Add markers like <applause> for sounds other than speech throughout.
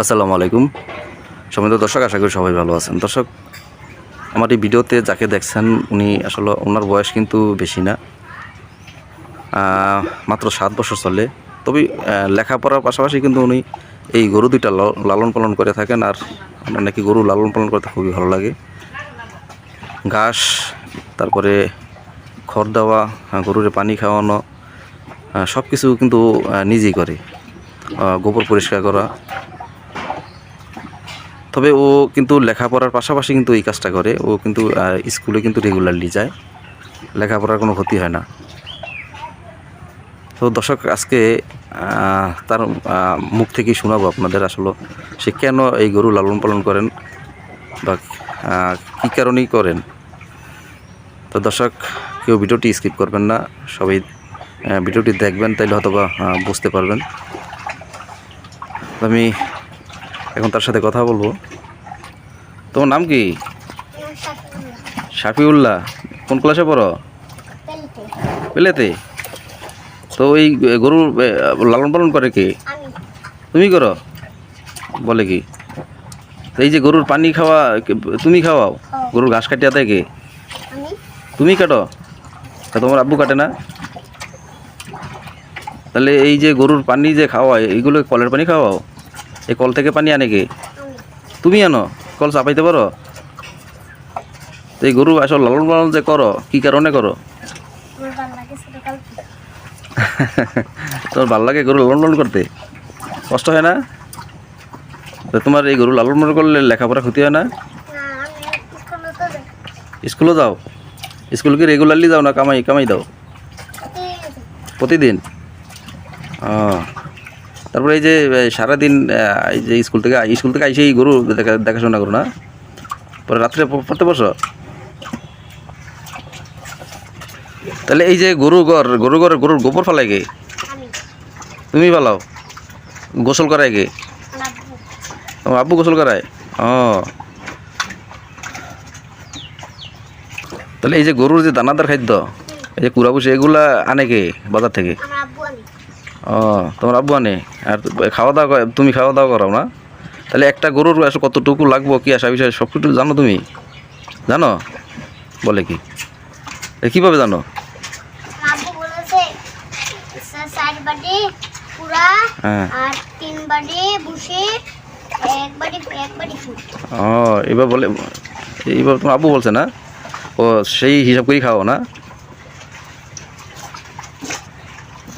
আসসালামু আলাইকুম। সমিত দর্শক, আশা করি সবাই ভালো আছেন। দর্শক, আমার এই ভিডিওতে যাকে দেখছেন, উনি আসলে ওনার বয়স কিন্তু বেশি না। মাত্র সাত বছর চলে। তবে লেখাপড়ার পাশাপাশি কিন্তু উনি এই গরু দুইটা লালন পালন করে থাকেন আর নাকি গরু লালন পালন করতে খুবই ভালো লাগে। ঘাস, তারপরে খড় দেওয়া গরুরে পানি খাওয়ানো সব কিছু কিন্তু নিজেই করে। গোবর পরিষ্কার করা তবে ও কিন্তু লেখাপড়ার পাশাপাশি কিন্তু এই কাজটা করে। ও কিন্তু স্কুলে কিন্তু রেগুলারলি যায়। লেখাপড়ার কোনো ক্ষতি হয় না। তো দর্শক, আজকে তার মুখ থেকেই শোনাবো আপনাদের আসলে সে কেন এই গরু লালন পালন করেন বা কী কারণেই করেন। তো দর্শক, কেউ ভিডিওটি স্কিপ করবেন না। সবাই ভিডিওটি দেখবেন, তাইলে হয়তো বুঝতে পারবেন। আমি এখন তার সাথে কথা বলব। তোমার নাম কি? শাফিউল্লাহ। কোন ক্লাসে পড়ো? পেলেতে। তো ওই গরুর এ, লালন পালন করে কে? তুমি করো। বলে কি? এই যে গরুর পানি খাওয়া তুমি খাওয়াও? গরুর ঘাস কাটিয়া দেয় কে? তুমি কাটো? তা তোমার আব্বু কাটে না? তাহলে এই যে গরুর পানি যে খাওয়ায় এইগুলো কলের পানি খাওয়াও? এই কল থেকে পানি আনে কে? তুমি আনো। কল চাপাইতে পারো? এই গরু আসল লালন পালন যে করো কি কারণে করো? তোমার ভালো লাগে গরু লালন পালন করতে? কষ্ট হয় না? তো তোমার এই গরু লালন পালন করলে লেখাপড়া ক্ষতি হয় না? স্কুলে যাও। স্কুল কি রেগুলারলি যাও না কামাই কামাই দাও। প্রতিদিন। ও তারপরে এই যে সারাদিন এই যে স্কুল থেকে স্কুল থেকে আইসে এই গরু দেখা দেখাশোনা করো না? পরে রাত্রে পড়তে বসো? তাহলে এই যে গরু ঘর গরু ঘর গরুর গোবর ফেলায় গে তুমি ফেলাও। গোসল করায় গে আব্বু। গোসল করায়? ও। তাহলে এই যে গরুর যে দানাদার খাদ্য এই যে কুড়া এগুলা আনে কে বাজার থেকে? ও তোমার আব্বু আনে? আর খাওয়া দাওয়া তুমি খাওয়া দাওয়া করাও না? তাহলে একটা গরুর আসলে কতটুকু লাগবো? কি আসা বিষয়ে? সব কিছু জানো তুমি? জানো? বলে কি? কীভাবে জানো? হ্যাঁ। ও এবার বলে এইবার তোমার আব্বু বলছে না? ও সেই হিসাব করেই খাও না?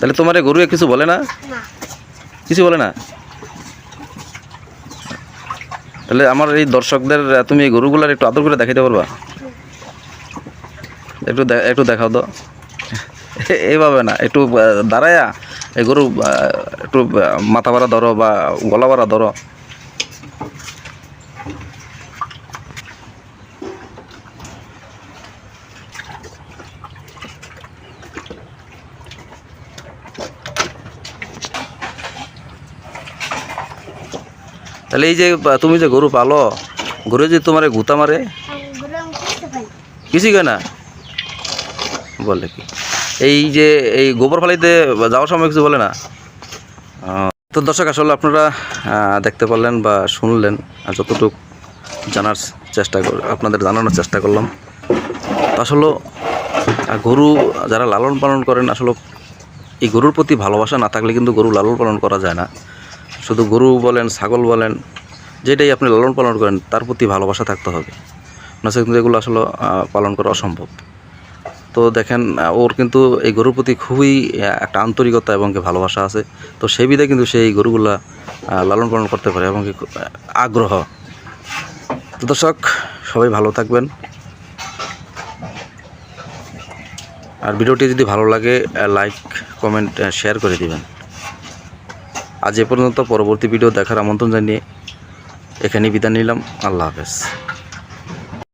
তাহলে তোমার গরু কিছু বলে না? কিছু বলে না? তাহলে আমার এই দর্শকদের তুমি এই গরুগুলার একটু আদর করে দেখাইতে পারবা? একটু একটু দেখাও তো। <laughs> এইভাবে না একটু দাঁড়ায়া এই গরু একটু মাথা ভাড়া ধরো বা গলা ভাড়া ধরো। তাহলে এই যে তুমি যে গরু পালো, গরু যে তোমার গুতা মারে, কিছুই কয় না? বলে কি? এই যে, এই গোবর ফালিতে যাওয়ার সময় কিছু বলে না? তো দর্শক, আসলে আপনারা দেখতে পারলেন বা শুনলেন, আর যতটুকু জানার চেষ্টা কর, আপনাদের জানানোর চেষ্টা করলাম। আসলে গরু যারা লালন পালন করেন, আসলে এই গরুর প্রতি ভালোবাসা না থাকলে কিন্তু গরু লালন পালন করা যায় না। শুধু গরু বলেন, ছাগল বলেন, যেটাই আপনি লালন পালন করেন, তার প্রতি ভালোবাসা থাকতে হবে। না কিন্তু এগুলো আসলে পালন করা অসম্ভব। তো দেখেন ওর কিন্তু এই গরুর প্রতি খুবই একটা আন্তরিকতা এবং ভালোবাসা আছে। তো সেই বিধে কিন্তু সেই গরুগুলা লালন পালন করতে পারে এবং আগ্রহ। তো দর্শক, সবাই ভালো থাকবেন। আর ভিডিওটি যদি ভালো লাগে লাইক, কমেন্ট শেয়ার করে দিবেন। আজ এ পর্যন্ত পরবর্তী ভিডিও দেখার আমন্ত্রণ জানিয়ে এখানেই বিদায় নিলাম। আল্লাহ হাফেজ।